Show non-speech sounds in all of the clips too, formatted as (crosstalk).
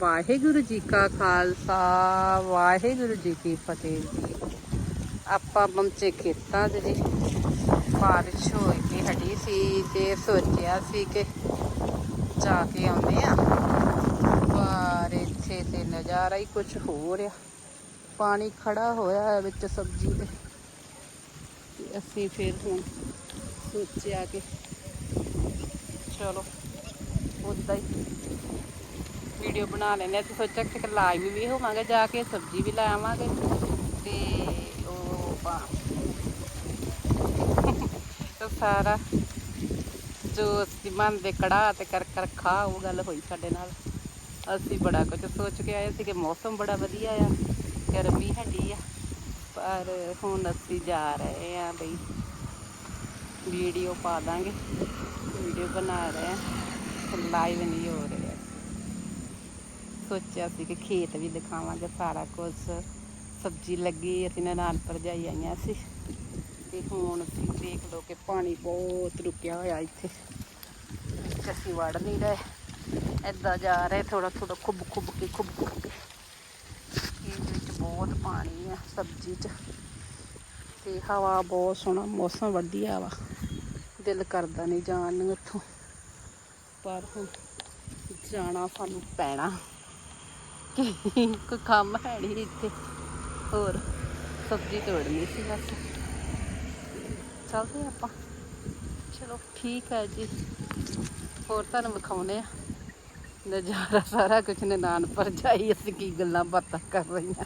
ਵਾਹਿਗੁਰੂ ਜੀ ਕਾ ਖਾਲਸਾ, ਵਾਹਿਗੁਰੂ ਜੀ ਕੀ ਫਤਿਹ ਜੀ। ਆਪਾਂ ਪਹੁੰਚੇ ਖੇਤਾਂ 'ਚ ਜੀ। ਬਾਰਿਸ਼ ਹੋਈ ਕੇ ਹਟੀ ਸੀ ਤੇ ਸੋਚਿਆ ਸੀ ਕਿ ਜਾ ਕੇ ਆਉਂਦੇ ਆ ਪਰ ਇੱਥੇ ਤੇ ਨਜ਼ਾਰਾ ਹੀ ਕੁਝ ਹੋਰ ਆ। ਪਾਣੀ ਖੜਾ ਹੋਇਆ ਹੈ ਵਿੱਚ ਸਬਜ਼ੀ ਦੇ ਤੇ ਅਸੀਂ ਫਿਰ ਹੁਣ ਸੋਚਿਆ ਕਿ ਚਲੋ ਉਦਾਂ ਹੀ। ਵੀਡੀਓ ਬਣਾ ਲੈਂਦੇ ਅਸੀਂ ਸੋਚਿਆ ਕਿ ਲਾਈਵ ਵੀ ਹੋਵਾਂਗੇ, ਜਾ ਕੇ ਸਬਜ਼ੀ ਵੀ ਲੈ ਆਵਾਂਗੇ, ਤੇ ਉਹ ਪਾ ਤਾਂ ਸਾਰਾ ਜੋ ਅਸੀਂ ਮਨ ਦੇ ਕੜਾ ਤੇ ਕਰ ਕਰ ਖਾ, ਉਹ ਗੱਲ ਹੋਈ ਸਾਡੇ ਨਾਲ। ਅਸੀਂ ਬੜਾ ਕੁਝ ਸੋਚ ਕੇ ਆਏ ਸੀ ਕਿ ਮੌਸਮ ਬੜਾ ਵਧੀਆ ਆ, ਗਰਮੀ ਹੱਡੀ ਆ, ਪਰ ਹੁਣ ਅਸੀਂ ਜਾ ਰਹੇ ਆ ਬਈ, ਵੀਡੀਓ ਪਾ ਦਾਂਗੇ, ਵੀਡੀਓ ਬਣਾ ਰਹੇ ਆ ਲਾਈਵ ਨਹੀਂ ਹੋ ਰਿਹਾ। ਸੋਚਿਆ ਸੀ ਕਿ ਖੇਤ ਵੀ ਦਿਖਾਵਾਂਗੇ ਸਾਰਾ ਕੁਝ ਸਬਜ਼ੀ ਲੱਗੀ, ਅਸੀਂ ਨਾਨ ਭਰਜਾਈ ਆਈਆਂ ਸੀ ਤੇ ਹੁਣ ਅਸੀਂ ਦੇਖ ਲਓ ਕਿ ਪਾਣੀ ਬਹੁਤ ਰੁਕਿਆ ਹੋਇਆ ਇੱਥੇ। ਵਿੱਚ ਅਸੀਂ ਵੜ ਨਹੀਂ ਰਹੇ। ਏਦਾਂ ਜਾ ਰਹੇ ਥੋੜਾ ਥੋੜਾ ਖੁੱਬ ਖੁੱਬ ਕੇ, ਖੁੱਬ ਖੁੱਬ ਕੇ। ਇਹਦੇ ਵਿੱਚ ਬਹੁਤ ਪਾਣੀ ਆ ਸਬਜ਼ੀ 'ਚ। ਤੇ ਹਵਾ ਬਹੁਤ ਸੋਹਣਾ, ਮੌਸਮ ਵਧੀਆ ਵਾ। ਦਿਲ ਕਰਦਾ ਨਹੀਂ ਜਾਣ ਨੂੰ ਇੱਥੋਂ। ਪਰ ਹੁਣ ਜਾਣਾ ਸਾਨੂੰ ਪੈਣਾ। ਕਿ (laughs) ਕੋਈ ਕੰਮ ਹੈ ਨਹੀਂ ਇੱਥੇ। ਹੋਰ, ਸਬਜ਼ੀ ਤੋੜਨੀ ਸੀ ਬਸ। ਚੱਲਦੇ ਆਪਾਂ। ਚਲੋ ਠੀਕ ਹੈ ਜੀ। ਹੋਰ ਤੁਹਾਨੂੰ ਵਿਖਾਉਨੇ ਆ ਨਜ਼ਾਰਾ ਸਾਰਾ ਕੁਝ ਨਨਾਣ ਭਰਜਾਈ ਅਸੀਂ ਕੀ ਗੱਲਾਂ ਬਾਤਾਂ ਕਰ ਰਹੀਆਂ।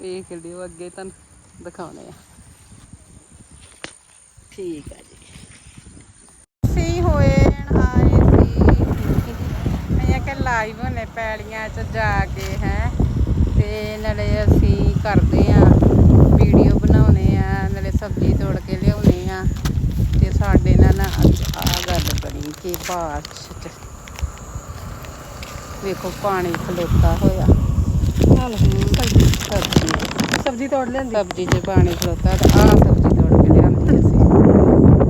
ਵੇਖ ਲਿਓ ਅੱਗੇ ਤੁਹਾਨੂੰ ਦਿਖਾਉਨੇ ਆ ਠੀਕ ਹੈ ਜੀ। ਸੀ ਹੋਏ ਆਏ ਸੀ ਮੈਂ ਕਿ ਲਾਈਵ ਹੋਣੇ ਪੈਲੀਆਂ ਚ ਜਾ ਕੇ ਹੈ। ਤੇ ਨਾਲੇ ਅਸੀਂ ਕਰਦੇ ਆ ਵੀਡੀਓ ਬਣਾਉਨੇ ਆ ਨਾਲੇ ਸਬਜ਼ੀ ਤੋੜ ਕੇ ਲਿਆਉਨੇ ਆ। ਤੇ ਸਾਡੇ ਨਾਲ ਨਾ ਆ ਗੱਲ ਬਣੀ ਕਿ ਬਾਰਿਸ਼ ਚ ਵੇਖੋ ਪਾਣੀ ਖਲੋਤਾ ਹੋਇਆ। ਸਬਜ਼ੀ ਸਬਜ਼ੀ ਤੋੜ ਲੈਂਦੀ ਸਬਜ਼ੀ 'ਚ ਪਾਣੀ ਖਲੋਤਾ ਤੇ ਆਹ ਸਬਜ਼ੀ ਤੋੜ ਕੇ ਲਿਆਂਦੀ ਅਸੀਂ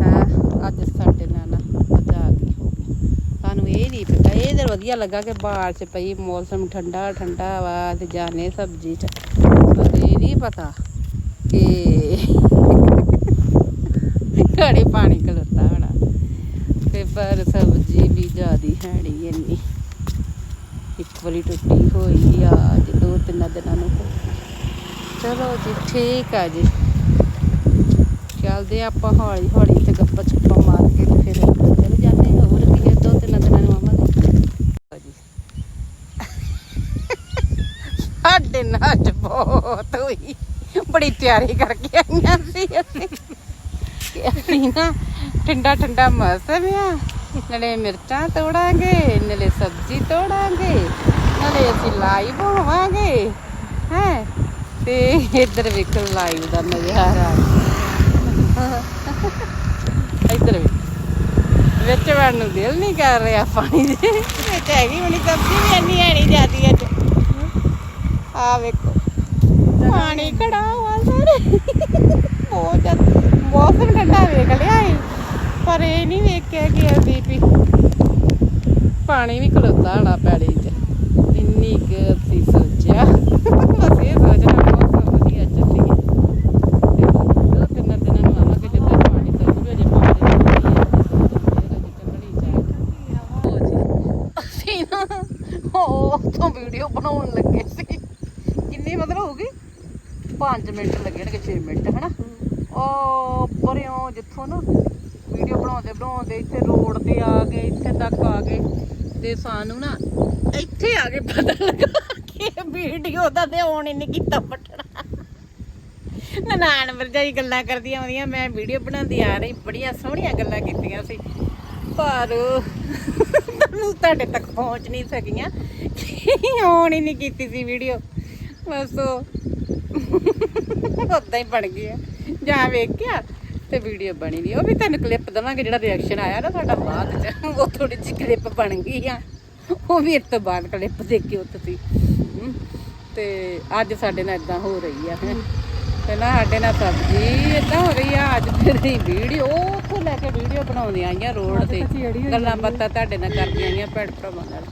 ਹਾਂ ਅੱਜ ਸਾਡੇ ਨਾਲ ਨਾ ਮਜ਼ਾ ਆ ਗਈ ਹੋ ਗਈ ਸਾਨੂੰ ਇਹ ਨਹੀਂ ਪਤਾ ਇਹ ਤਾਂ ਵਧੀਆ ਲੱਗਾ ਕਿ ਬਾਰਿਸ਼ ਪਈ ਮੌਸਮ ਠੰਡਾ ਠੰਡਾ ਵਾ ਤੇ ਜਾਣੇ ਸਬਜ਼ੀ 'ਚ। ਪਰ ਇਹ ਨਹੀਂ ਪਤਾ ਕਿ ਘੜੇ ਪਾਣੀ ਖਲੋਤਾ ਹੋਣਾ। ਤੇ ਪਰ ਸਬਜ਼ੀ ਵੀ ਜ਼ਿਆਦੀ ਹੈ ਇੰਨੀ। ਇੱਕ ਵਾਰੀ ਟੁੱਟੀ ਹੋਈ ਆ, ਅੱਜ ਦੋ ਤਿੰਨ ਦਿਨਾਂ ਨੂੰ ਚਲੋ ਜੀ, ਠੀਕ ਆ ਜੀ। ਚੱਲਦੇ ਆ ਆਪਾਂ ਹੌਲੀ ਹੌਲੀ ਤੇ ਗੱਪਾ ਚੱਪਾ ਮਾਰ ਕੇ ਤੇ ਫਿਰ ਚਲੇ ਜਾਂਦੇ ਹਾਂ ਹੋਰ ਕੀ ਹੈ, ਦੋ ਤਿੰਨ ਦਿਨਾਂ ਨੂੰ ਆਵਾਂਗੇ ਲਓ ਜੀ ਸਾਡੇ ਨਾਲ ਅੱਜ ਬਹੁਤ ਹੋਈ। ਬੜੀ ਤਿਆਰੀ ਕਰਕੇ ਆਈਆਂ ਸੀ ਅਸੀਂ। ਅਸੀਂ ਨਾ ਠੰਡਾ ਠੰਡਾ ਮੌਸਮ ਆ। ਨਾਲੇ ਮਿਰਚਾਂ ਤੋੜਾਂਗੇ, ਨਾਲੇ ਸਬਜ਼ੀ ਤੋੜਾਂਗੇ, ਨਾਲੇ ਅਸੀਂ ਲਾਈਵ ਹੋਵਾਂਗੇ। ਹੈ? ਤੇ ਇੱਧਰ ਵੇਖੋ ਲਾਈਵ ਦਾ ਨਜ਼ਾਰਾ। ਇੱਧਰ ਵੇਖ। ਵਿੱਚ ਵੜਨ ਨੂੰ ਦਿਲ ਨਹੀਂ ਕਰ ਰਿਹਾ ਪਾਣੀ ਦੇ। ਵਿੱਚ ਹੈਗੀ, ਹੁਣੀ ਸਬਜ਼ੀ ਵੀ ਇੰਨੀ ਹੈ ਜਾਂਦੀ ਅੱਜ। ਆ ਵੇਖੋ। ਪਾਣੀ ਖੜਾ ਹੋਆ ਸਾਰੇ। ਬਹੁਤ ਜ਼ਿਆਦਾ ਮੌਸਮ ਠੰਡਾ ਵੇਖ ਲਿਆ ਏ ਪਰ ਇਹ ਨਹੀਂ ਵੇਖਿਆ ਕਿ ਅਸੀਂ ਪਾਣੀ ਵੀ ਖਲੋਤਾ ਹੋਣਾ ਪੈੜੀ 'ਚ। ਇੰਨੀ ਕੁ ਅਸੀਂ ਸੋਚਿਆ। ਬਸ ਇਹ ਸੋਚਣਾ ਮੌਸਮ ਵਧੀਆ ਚੱਲੀ ਤੇ ਤਿੰਨ ਦਿਨਾਂ ਨੂੰ ਆਵਾਂਗੇ ਜਿੱਦਾਂ ਪਾਣੀ ਤੋਂ ਵੀ ਅਜੇ ਪਾਣੀ ਅਸੀਂ ਨਾ ਉਹ ਤੋਂ ਵੀਡੀਓ ਬਣਾਉਣ ਲੱਗੇ ਸੀ। ਕਿੰਨੀ ਮਤਲਬ ਹੋ ਗਈ 5 ਮਿੰਟ ਲੱਗਣਗੇ 6 ਮਿੰਟ, ਹਨਾ? ਉਹ ਪਰਿਓ ਜਿੱਥੋਂ ਨਾ ਵੀਡੀਓ ਬਣਾਉਂਦੇ ਬਣਾਉਂਦੇ ਇੱਥੇ ਰੋਡ ਤੇ ਆ ਗਏ, ਇੱਥੇ ਤੱਕ ਆ ਗਏ ਤੇ ਸਾਨੂੰ ਨਾ ਇੱਥੇ ਆ ਕੇ ਪਤਾ ਲੱਗਾ ਕਿ ਵੀਡੀਓ ਦਾ ਤੇ ਆਉਣ ਹੀ ਨਹੀਂ ਕੀਤਾ ਪਟਣਾ ਨਨਾਣ ਵਰਜਾਈ ਗੱਲਾਂ ਕਰਦੀਆਂ ਆਉਂਦੀਆਂ ਮੈਂ ਵੀਡੀਓ ਬਣਾਉਂਦੀ ਆ ਰਹੀ, ਬੜੀਆਂ ਸੋਹਣੀਆਂ ਗੱਲਾਂ ਕੀਤੀਆਂ ਸੀ। ਪਰ ਤੁਹਾਨੂੰ ਤੁਹਾਡੇ ਤੱਕ ਪਹੁੰਚ ਨਹੀਂ ਸਕੀਆਂ ਆਉਣ ਹੀ ਨਹੀਂ ਕੀਤੀ ਸੀ ਵੀਡੀਓ। ਬਸ ਉਦਾਂ ਹੀ ਬਣ ਗਈ ਆ। ਜਾਂ ਵੇਖਿਆ ਤੇ ਵੀਡੀਓ ਬਣੀ ਨਹੀਂ ਉਹ ਵੀ ਤੁਹਾਨੂੰ ਕਲਿੱਪ ਦਵਾਂਗੇ ਜਿਹੜਾ ਰਿਐਕਸ਼ਨ ਆਇਆ ਨਾ ਸਾਡਾ ਬਾਅਦ ਚ ਉਹ ਥੋੜੀ ਜਿਹੀ ਕਲਿੱਪ ਬਣ ਗਈ ਆ। ਉਹ ਵੀ ਇਸ ਤੋਂ ਬਾਅਦ ਕਲਿੱਪ ਦੇਖਿਓ ਤੁਸੀਂ। ਤੇ ਅੱਜ ਸਾਡੇ ਨਾਲ ਇਦਾਂ ਹੋ ਰਹੀ ਆ। ਪਹਿਲਾਂ ਸਾਡੇ ਨਾਲ ਸਬਜ਼ੀ ਇਦਾਂ ਹੋ ਰਹੀ ਆ। ਅੱਜ ਫਿਰ ਦੀ ਵੀਡੀਓ ਉੱਥੋਂ ਲੈ ਕੇ ਵੀਡੀਓ ਬਣਾਉਂਦੀਆਂ ਆਈਆਂ ਰੋਡ ਤੇ। ਗੱਲਾਂ ਬਾਤਾਂ ਤੁਹਾਡੇ ਨਾਲ ਕਰਦੀਆਂ ਆਈਆਂ ਭੈਣ ਭਰਾਵਾਂ ਨਾਲ।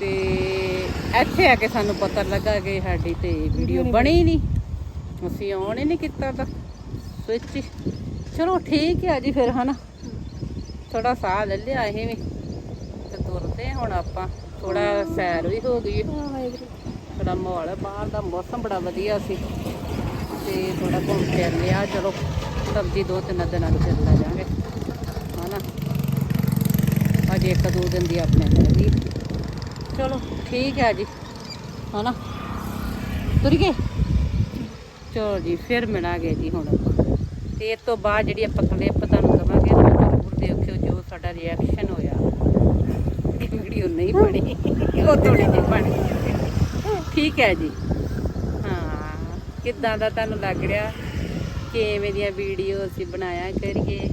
ਤੇ ਇੱਥੇ ਆ ਕੇ ਸਾਨੂੰ ਪਤਾ ਲੱਗਾ ਕਿ ਸਾਡੀ ਤੇ ਵੀਡੀਓ ਬਣੀ ਨਹੀਂ ਅਸੀਂ ਆਨ ਹੀ ਨਹੀਂ ਕੀਤਾ ਤਾਂ ਸਵਿਚ ਚਲੋ ਠੀਕ ਹੈ ਜੀ ਫਿਰ ਹਨਾ। ਥੋੜਾ ਸਾਹ ਲੈ ਲਿਆ ਇਹ ਵੀ ਤੇ ਤੁਰਦੇ ਹੁਣ ਆਪਾਂ। ਥੋੜਾ ਸੈਰ ਵੀ ਹੋ ਗਈ। ਥੋੜਾ ਮਾਹੌਲ ਬਾਹਰ ਦਾ ਮੌਸਮ ਬੜਾ ਵਧੀਆ ਸੀ। ਤੇ ਥੋੜਾ ਘੁੰਮ ਫਿਰ ਲਿਆ ਚਲੋ ਸਬਜ਼ੀ ਦੋ ਤਿੰਨ ਦਿਨਾਂ ਨੂੰ ਲੈ ਜਾਾਂਗੇ ਹਨਾ। ਅਜੇ ਇੱਕ ਦੋ ਦਿਨ ਦੀ ਆਪਣੇ ਹੈਗੀ ਚਲੋ, ਠੀਕ ਹੈ ਜੀ। ਹਨਾ? ਤੁਰ ਗਏ? ਚਲੋ ਜੀ, ਫਿਰ ਮਿਲਾਂਗੇ ਜੀ ਹੁਣ। ਆਪਾਂ ਤੇ ਇਸ ਤੋਂ ਬਾਅਦ ਜਿਹੜੀ ਆਪਾਂ ਕਲਿੱਪ ਤੁਹਾਨੂੰ ਦਵਾਂਗੇ ਜ਼ਰੂਰ ਦੇਖਿਓ ਜੋ ਸਾਡਾ ਰਿਐਕਸ਼ਨ ਹੋਇਆ। ਇਹ ਵੀਡੀਓ ਨਹੀਂ ਬਣੀ। ਉਹ ਥੋੜੀ ਜਿਹੀ ਬਣ ਠੀਕ ਹੈ ਜੀ। ਹਾਂ, ਕਿੱਦਾਂ ਦਾ ਤੁਹਾਨੂੰ ਲੱਗ ਰਿਹਾ? ਕਿਵੇਂ ਦੀਆਂ ਵੀਡੀਓ ਅਸੀਂ ਬਣਾਇਆ ਕਰੀਏ?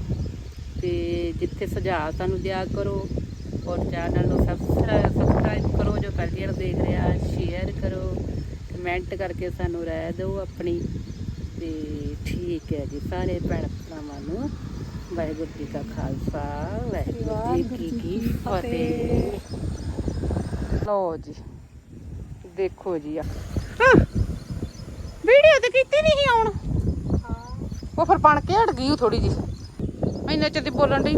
ਤੇ ਜਿੱਥੇ ਸੁਝਾਅ ਸਾਨੂੰ ਦਿਆ ਕਰੋ। ਔਰ ਚੈਨਲ ਨੂੰ ਸਬਸਕ੍ਰਾਈਬ ਕਰੋ ਜੋ ਪਹਿਲੀ ਵਾਰ ਦੇਖ ਰਿਹਾ ਸ਼ੇਅਰ ਕਰੋ ਕਮੈਂਟ ਕਰਕੇ ਸਾਨੂੰ ਰਾਏ ਦਿਓ ਆਪਣੀ। ਤੇ ਠੀਕ ਹੈ ਜੀ ਸਾਰੇ ਭੈਣ ਭਰਾਵਾਂ ਨੂੰ ਵਾਹਿਗੁਰੂ ਜੀ ਕਾ ਖਾਲਸਾ ਵਾਹਿਗੁਰੂ ਜੀ ਕੀ ਫਤਿਹ। ਲਓ ਜੀ ਦੇਖੋ ਜੀ ਆ। ਵੀਡੀਓ ਤੇ ਕੀਤੀ ਨਹੀਂ ਆਉਣ। ਉਹ ਫਿਰ ਬਣ ਕੇ ਹਟ ਗਈ ਥੋੜੀ ਜੀ ਇੰਨੇ ਚਿਰ ਦੀ ਬੋਲਣ ਦੀ